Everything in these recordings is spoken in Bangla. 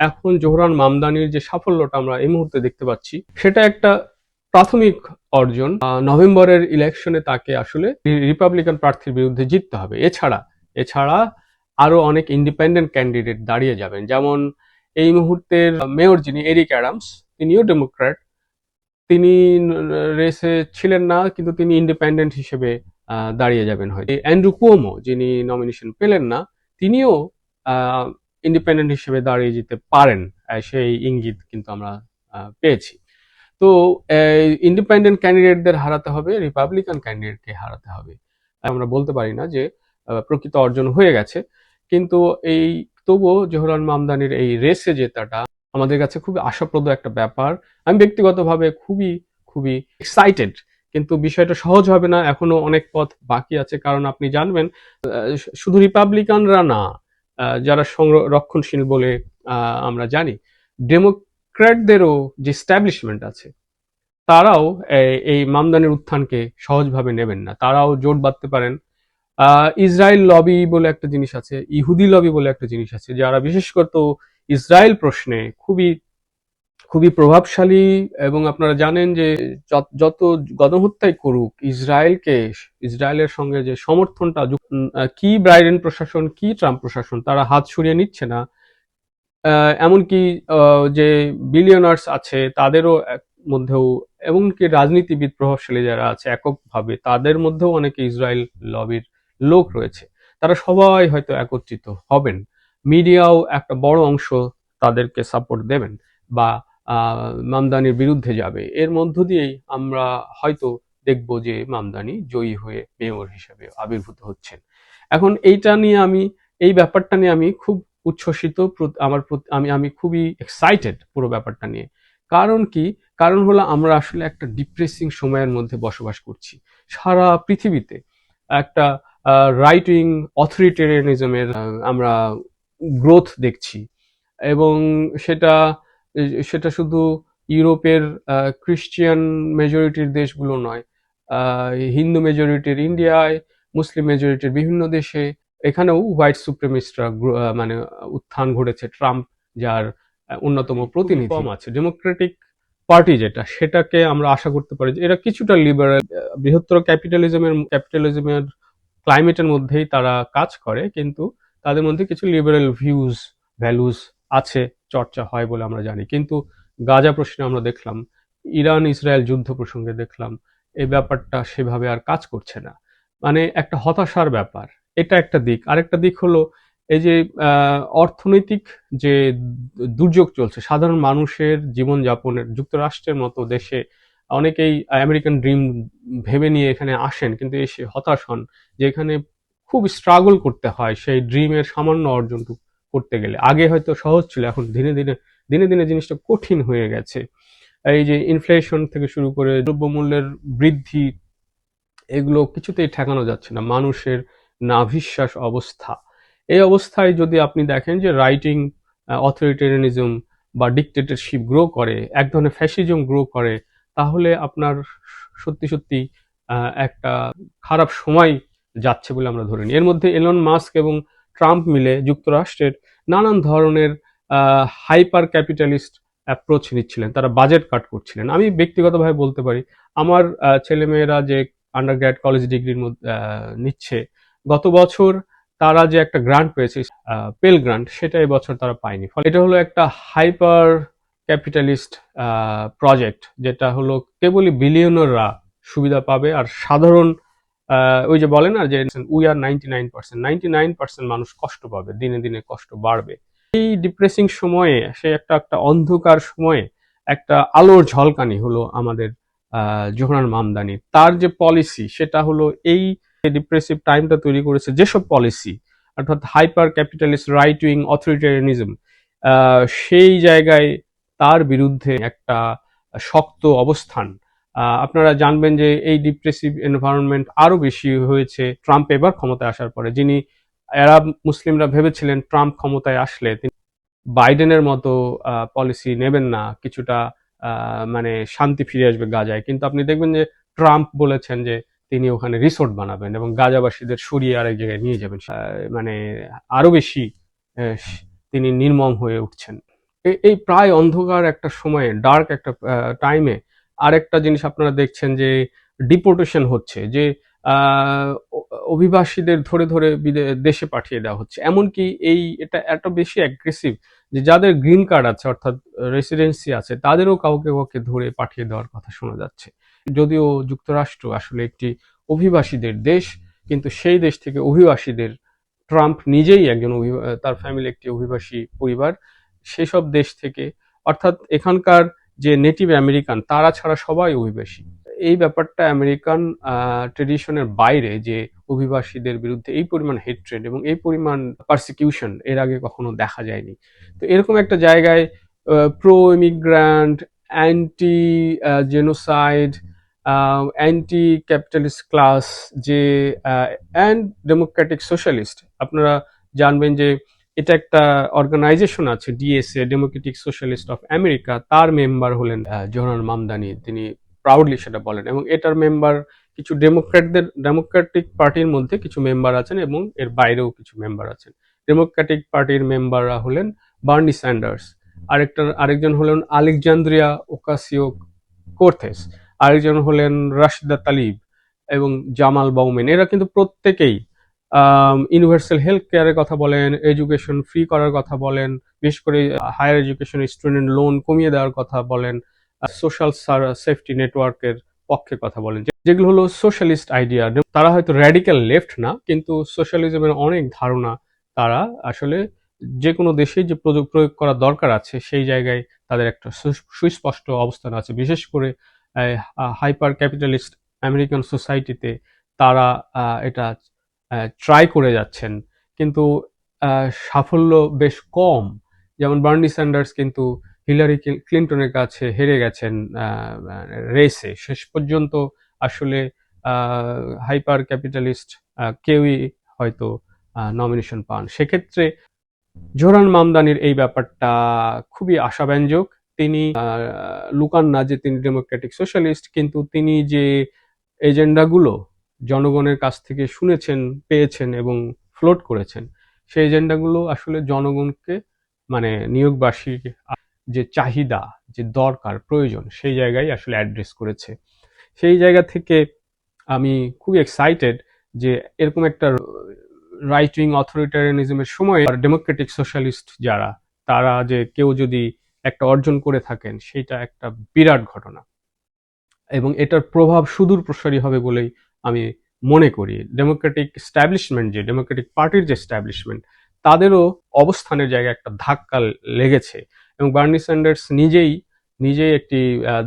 এখন জোহরান মামদানির যে সাফল্যটা আমরা এই মুহূর্তে দেখতে পাচ্ছি, সেটা একটা প্রাথমিক অর্জন। নভেম্বরের ইলেকশনে তাকে আসলে রিপাবলিকান প্রার্থীর বিরুদ্ধে জিততে হবে। এছাড়া এছাড়া আরও অনেক ইন্ডিপেন্ডেন্ট ক্যান্ডিডেট দাঁড়িয়ে যাবেন। যেমন এই মুহূর্তের মেয়র যিনি, এরিক অ্যাডামস, তিনিও ডেমোক্র্যাট। তিনি রেসে ছিলেন না, কিন্তু তিনি ইন্ডিপেন্ডেন্ট হিসেবে দাঁড়িয়ে যাবেন হয়তো। অ্যান্ড্রু কুয়োমো যিনি নমিনেশন পেলেন না, তিনিও ইন্ডিপেন্ডেন্ট হিসেবে দাঁড়িয়ে যেতে পারেন সেই ইঙ্গিত কিন্তু আমরা পেয়েছি। তো ইন্ডিপেন্ডেন্ট ক্যান্ডিডেটদের হারাতে হবে রিপাবলিকান ক্যান্ডিডেটকে হারাতে হবে। আমরা বলতে পারি না যে প্রকৃত অর্জন হয়ে গেছে। কিন্তু এই, তবুও জোহরান মামদানির এই রেসে জেতাটা আমাদের কাছে খুবই আশাপ্রদ একটা ব্যাপার। আমি ব্যক্তিগতভাবে খুবই খুবই এক্সাইটেড কিন্তু বিষয়টা সহজ হবে না, এখনও অনেক পথ বাকি আছে। কারণ আপনি জানবেন শুধু রিপাবলিকানরা না যারা সংরক্ষণশীল বলে আমরা জানি, ডেমোক্র্যাটদেরও যে স্ট্যাবলিশমেন্ট আছে, তারাও এই- মামদানের উত্থানকে সহজভাবে নেবেন না। তারাও জোট বাঁধতে পারেন। ইসরায়েল লবি বলে একটা জিনিস আছে, ইহুদি লবি বলে একটা জিনিস আছে, যারা বিশেষ করত ইসরায়েল প্রশ্নে খুবই খুবই প্রভাবশালী এবং আপনারা জানেন যে যত- গণহত্যাই করুক, ইসরায়েলকে, ইসরায়েলের সঙ্গে যে সমর্থনটা কি ব্রাইডেন প্রশাসন, কি ট্রাম্প প্রশাসন, তারা হাত সরিয়ে নিচ্ছে না। এমনকি যে বিলিয়নার্স আছে, তাদেরও মধ্যেও, এমনকি রাজনীতিবিদ প্রভাবশালী যারা আছে, এককভাবে, তাদের মধ্যেও অনেকে ইসরায়েল লবির লোক রয়েছে। তারা সবাই হয়তো একত্রিত হবেন। মিডিয়াও একটা বড় অংশ তাদেরকে সাপোর্ট দেবেন বা মামদানির বিরুদ্ধে যাবে। এর মধ্য দিয়েই আমরা হয়তো দেখব যে মামদানি জয়ী হয়ে মেয়র হিসেবে আবির্ভূত হচ্ছেন। এখন এইটা নিয়ে আমি, এই ব্যাপারটা নিয়ে আমি খুব উচ্ছ্বসিত আমার আমি আমি খুবই এক্সাইটেড পুরো ব্যাপারটা নিয়ে। কারণ কি? কারণ হলো আমরা আসলে একটা ডিপ্রেসিং সময়ের মধ্যে বসবাস করছি। সারা পৃথিবীতে একটা রাইটিং অথরিটেরিয়ানিজমের আমরা গ্রোথ দেখছি। এবং সেটা সেটা শুধু ইউরোপের ক্রিশ্চিয়ান মেজরিটির দেশগুলো নয় হিন্দু মেজরিটির ইন্ডিয়ায় মুসলিম মেজরিটির বিভিন্ন দেশে এখানেও হোয়াইট সুপ্রিমিস্টরা মানে উত্থান ঘটেছে। ট্রাম্প যার অন্যতম প্রতিনিধি। আছে। ডেমোক্রেটিক পার্টি যেটা সেটাকে আমরা আশা করতে পারি যে এরা কিছুটা লিবারেল বৃহত্তর ক্যাপিটালিজমের ক্যাপিটালিজমের ক্লাইমেটের মধ্যেই তারা কাজ করে কিন্তু তাদের মধ্যে কিছু লিবারেল ভিউজ ভ্যালুজ আছে। চর্চা হয় বলে আমরা জানি। কিন্তু গাজা প্রশ্নে আমরা দেখলাম, ইরান, ইসরায়েল যুদ্ধ প্রসঙ্গে দেখলাম এই ব্যাপারটা সেভাবে আর কাজ করছে না। মানে একটা হতাশার ব্যাপার। এটা একটা দিক। আরেকটা দিক হলো, এই যে অর্থনৈতিক যে দুর্যোগ চলছে, সাধারণ মানুষের জীবনযাপনের, যুক্তরাষ্ট্রের মতো দেশে অনেকেই আমেরিকান ড্রিম ভেবে নিয়ে এখানে আসেন, কিন্তু এসে হতাশ হন যে এখানে খুব স্ট্রাগল করতে হয় সেই ড্রিমের সামান্য অর্জনটুকু। করতে গেলে। আগে হয়তো সহজ ছিল, এখন দিনে দিনে দিনে দিনে জিনিসটা কঠিন হয়ে গেছে। এই যে ইনফ্লেশন থেকে শুরু করে দ্রব্যমূল্যের বৃদ্ধি, এগুলো কিছুতেই ঠেকানো যাচ্ছে না। মানুষের নাভিশ্বাস অবস্থা। এই অবস্থায় যদি আপনি দেখেন যে রাইটিং অথরিটেরিয়ানিজম বা ডিকটেটরশিপ গ্রো করে, এক ধরনের ফ্যাসিজম গ্রো করে, তাহলে আপনার সত্যি সত্যি একটা খারাপ সময় যাচ্ছে বলে আমরা ধরে নিই। এর মধ্যে এলন মাস্ক এবং ট্রাম্প মিলে যুক্তরাষ্ট্রের নানান ধরনের হাইপার ক্যাপিটালিস্ট অ্যাপ্রোচ নিচ্ছিলেন। তারা বাজেট কাট করছিলেন। আমি ব্যক্তিগতভাবে বলতে পারি, আমার ছেলেমেয়েরা যে আন্ডার গ্র্যাড কলেজ ডিগ্রির মধ্যে নিচ্ছে, গত বছর তারা যে একটা গ্রান্ট পেয়েছে পেল গ্রান্ট সেটা এবছর তারা পায়নি। ফলে এটা হলো একটা হাইপার ক্যাপিটালিস্ট প্রজেক্ট যেটা হলো কেবলই বিলিয়নাররা সুবিধা পাবে আর সাধারণ ওই যে বলে না যে we are ninety nine percent ninety nine percent মানুষ কষ্ট পাবে, দিনে দিনে কষ্ট বাড়বে। এই ডিপ্রেসিং সময়ে, সে একটা একটা অন্ধকার সময়ে একটা আলোর ঝলকানি হলো আমাদের জোহরান মামদানি। তার যে পলিসি সেটা হলো এই ডিপ্রেসিভ টাইমটা তৈরি করেছে, যেসব পলিসি অর্থাৎ hyper capitalist right wing authoritarianism সেই জায়গায় তার বিরুদ্ধে একটা শক্ত অবস্থান আপনারা জানবেন যে এই ডিপ্রেসিভ এনভায়রনমেন্ট আরও বেশি হয়েছে ট্রাম্প এবার ক্ষমতায় আসার পরে। যিনি আরব মুসলিমরা ভেবেছিলেন ট্রাম্প ক্ষমতায় আসলে তিনি বাইডেনের মতো পলিসি নেবেন না, কিছুটা মানে শান্তি ফিরে আসবে গাজায়। কিন্তু আপনি দেখবেন যে ট্রাম্প বলেছেন যে তিনি ওখানে রিসোর্ট বানাবেন এবং গাজাবাসীদের সরিয়ে আরেক জায়গায় নিয়ে যাবেন। মানে আরও বেশি তিনি নির্মম হয়ে উঠছেন। এই প্রায় অন্ধকার একটা সময়ে ডার্ক একটা টাইমে আরেকটা জিনিস আপনারা দেখছেন যে ডিপোর্টেশন হচ্ছে, যে অভিবাসীদের ধরে ধরে দেশে পাঠিয়ে দেওয়া হচ্ছে। এমনকি এই এটা এত বেশি অ্যাগ্রেসিভ যে যাদের গ্রিন কার্ড আছে, অর্থাৎ রেসিডেন্সি আছে, তাদেরও কাউকে কাউকে ধরে পাঠিয়ে দেওয়ার কথা শোনা যাচ্ছে। যদিও যুক্তরাষ্ট্র আসলে একটি অভিবাসীদের দেশ, কিন্তু সেই দেশ থেকে অভিবাসীদের, ট্রাম্প নিজেই একজন তার ফ্যামিলি একটি অভিবাসী পরিবার, সেসব দেশ থেকে, অর্থাৎ এখানকার যে নেটিভ আমেরিকান তারা ছাড়া সবাই অভিবাসী। এই ব্যাপারটা আমেরিকান ট্রেডিশনের বাইরে যে অভিবাসীদের বিরুদ্ধে এই পরিমাণ হেট্রেড এবং এই পরিমাণ পারসিকিউশন এর আগে কখনো দেখা যায়নি। তো এরকম একটা জায়গায় pro immigrant anti genocide anti capitalist class যে অ্যান্ড ডেমোক্রেটিক সোশ্যালিস্ট আপনারা জানবেন যে এটা একটা অর্গানাইজেশন আছে DSA democratic socialist of America তার মেম্বার হলেন জোহরান মামদানি তিনি প্রাউডলি সেটা বলেন এবং এটার মেম্বার কিছু ডেমোক্র্যাটদের ডেমোক্রেটিক পার্টির মধ্যে কিছু মেম্বার আছেন এবং এর বাইরেও কিছু মেম্বার আছেন। ডেমোক্রেটিক পার্টির মেম্বাররা হলেন বার্নি স্যান্ডার্স আরেকটা, আরেকজন হলেন আলেকজান্দ্রিয়া ওকাসিও কোর্থেস আরেকজন হলেন রাশিদা তালিব এবং জামাল বাউমেন এরা কিন্তু প্রত্যেকেই ইউনিভার্সাল হেলথ কেয়ারের কথা বলেন এডুকেশন ফ্রি করার কথা বলেন, বিশেষ করে হায়ার এডুকেশন স্টুডেন্ট লোন কমিয়ে দেওয়ার কথা বলেন সোশ্যাল সেফটি নেটওয়ার্কের পক্ষে কথা বলেন। যেগুলো হলো সোশ্যালিস্ট আইডিয়া তারা হয়তো র্যাডিক্যাল লেফট না, কিন্তু সোশ্যালিজমের অনেক ধারণা তারা আসলে যে কোনো দেশে যে প্রযোগ প্রয়োগ করা দরকার আছে, সেই জায়গায় তাদের একটা সুস্পষ্ট অবস্থান আছে। বিশেষ করে হাইপার ক্যাপিটালিস্ট আমেরিকান সোসাইটিতে তারা এটা ট্রাই করে যাচ্ছেন। কিন্তু সাফল্য বেশ কম। যেমন বার্নি স্যান্ডার্স কিন্তু হিলারি ক্লিন- ক্লিন্টনের কাছে হেরে গেছেন রেসে। শেষ পর্যন্ত আসলে হাইপার ক্যাপিটালিস্ট কেউই হয়তো নমিনেশন পান। সেক্ষেত্রে জোরান মামদানির এই ব্যাপারটা খুবই আশাব্যঞ্জক। তিনি লুকান না যে তিনি ডেমোক্রেটিক সোশ্যালিস্ট কিন্তু তিনি যে এজেন্ডাগুলো জনগণের কাছ থেকে শুনেছেন, পেয়েছেন এবং ফ্লোট করেছেন। সেই এজেন্ডাগুলো আসলে জনগণকে মানে নিয়োগবাসীর যে চাহিদা, যে দরকার, প্রয়োজন, সেই জায়গায় আসলে অ্যাড্রেস করেছে। সেই জায়গা থেকে আমি খুবই এক্সাইটেড যে এরকম একটা রাইট উইং অথরিটারিয়ানিজমের সময় ডেমোক্রেটিক সোশ্যালিস্ট যারা, তারা যে কেউ যদি একটা অর্জন করে থাকেন, সেটা একটা বিরাট ঘটনা। এবং এটার প্রভাব সুদূর প্রসারী হবে বলেই আমি মনে করি ডেমোক্রেটিক স্ট্যাবলিশমেন্ট যে ডেমোক্রেটিক পার্টির যে স্ট্যাবলিশমেন্ট তাদেরও অবস্থানের জায়গায় একটা ধাক্কা লেগেছে এবং বার্নি স্যান্ডার্স নিজেই নিজেই একটি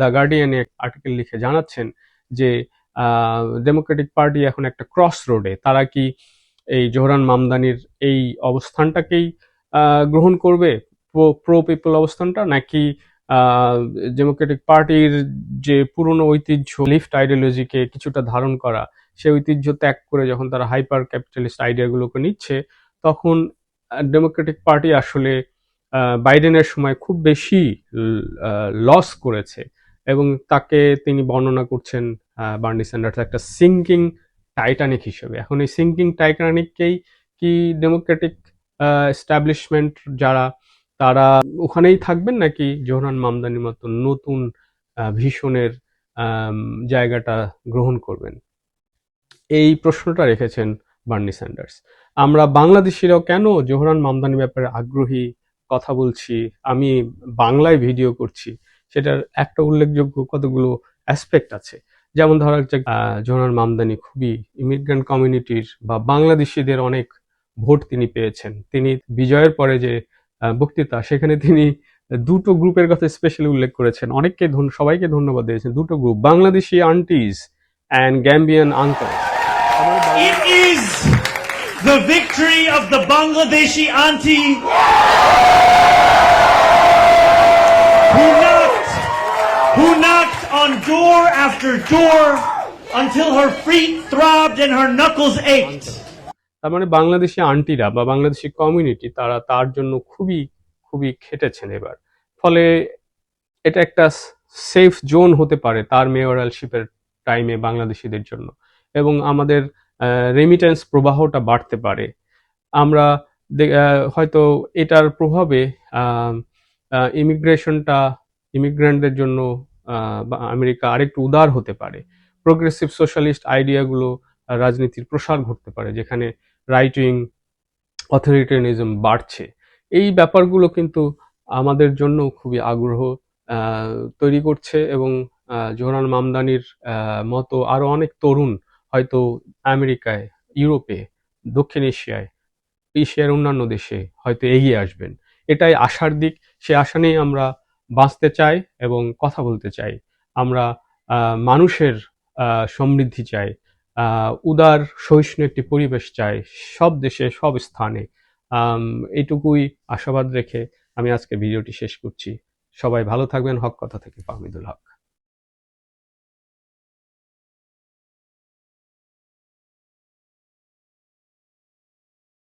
দ্য গার্ডিয়ানে আর্টিকেল লিখে জানাচ্ছেন যে ডেমোক্রেটিক পার্টি এখন একটা ক্রস রোডে তারা কি এই জোহরান মামদানির এই অবস্থানটাকেই গ্রহণ করবে? প্রো পিপল অবস্থানটা? নাকি ডেমোক্রেটিক পার্টির যে পুরনো ঐতিহ্য লিফট আইডিওলজিকে কিছুটা ধারণ করা, সেই ঐতিহ্য ত্যাগ করে যখন তারা হাইপার ক্যাপিটালিস্ট আইডিয়াগুলোকে নিচ্ছে, তখন ডেমোক্রেটিক পার্টি আসলে বাইডেনের সময় খুব বেশি লস করেছে এবং তাকে তিনি বর্ণনা করছেন বার্নি স্যান্ডার্স একটা সিঙ্কিং টাইটানিক হিসেবে। এখন এই সিঙ্কিং টাইটানিককেই কি ডেমোক্রেটিক এস্টাবলিশমেন্ট যারা তারা ওখানেই থাকবেন নাকি জোহরান মামদানির মতো নতুন ভীষণের জায়গাটা গ্রহণ করবেন? এই প্রশ্নটা রেখেছেন বার্নি স্যান্ডার্স। আমরা বাংলাদেশিরাও কেন জোহরান মামদানি ব্যাপারে আগ্রহী কথা বলছি আমি বাংলায় ভিডিও করছি সেটার একটা উল্লেখযোগ্য কতগুলো অ্যাসপেক্ট আছে। যেমন ধরা আহ, জোহরান মামদানি খুবই ইমিগ্রেন্ট কমিউনিটির বা বাংলাদেশিদের অনেক ভোট তিনি পেয়েছেন। তিনি বিজয়ের পরে যে বক্তৃতা সেখানে তিনি দুটো গ্রুপের কথা স্পেশালি উল্লেখ করেছেন অনেককে সবাইকে ধন্যবাদ দিয়েছেন দুটো group Bangladeshi aunties and Gambian uncle It is the victory of the Bangladeshi auntie who knocked, who knocked on door after door until her feet throbbed and her knuckles ached. তার মানে বাংলাদেশি আন্টিরা বা বাংলাদেশি কমিউনিটি তারা তার জন্য খুবই খুবই খেটেছেন এবার। ফলে এটা একটা সেফ জোন হতে পারে তার মেয়রালশিপের টাইমে বাংলাদেশিদের জন্য। এবং আমাদের রেমিটেন্স প্রবাহটা বাড়তে পারে। আমরা হয়তো এটার প্রভাবে ইমিগ্রেশনটা ইমিগ্রেন্টদের জন্য আমেরিকা আরেকটু উদার হতে পারে। প্রোগ্রেসিভ সোশ্যালিস্ট আইডিয়াগুলো রাজনীতির প্রসার ঘটতে পারে, যেখানে রাইট উইং অথরিটেরিয়ানিজম বাড়ছে। এই ব্যাপারগুলো কিন্তু আমাদের জন্য খুবই আগ্রহ তৈরি করছে এবং জোহরান মামদানির মতো আরও অনেক তরুণ হয়তো আমেরিকায়, ইউরোপে, দক্ষিণ এশিয়ায়, এশিয়ার অন্যান্য দেশে হয়তো এগিয়ে আসবেন। এটাই আশার দিক। সে আশা নিয়ে আমরা বাঁচতে চাই এবং কথা বলতে চাই। আমরা মানুষের সমৃদ্ধি চাই। উদার, সহিষ্ণু একটি পরিবেশ চাই সব দেশে, সব স্থানে। এটুকুই আশাবাদ রেখে আমি আজকে ভিডিওটি শেষ করছি। সবাই ভালো থাকবেন। হক কথা থেকে পাহমিদুল হক।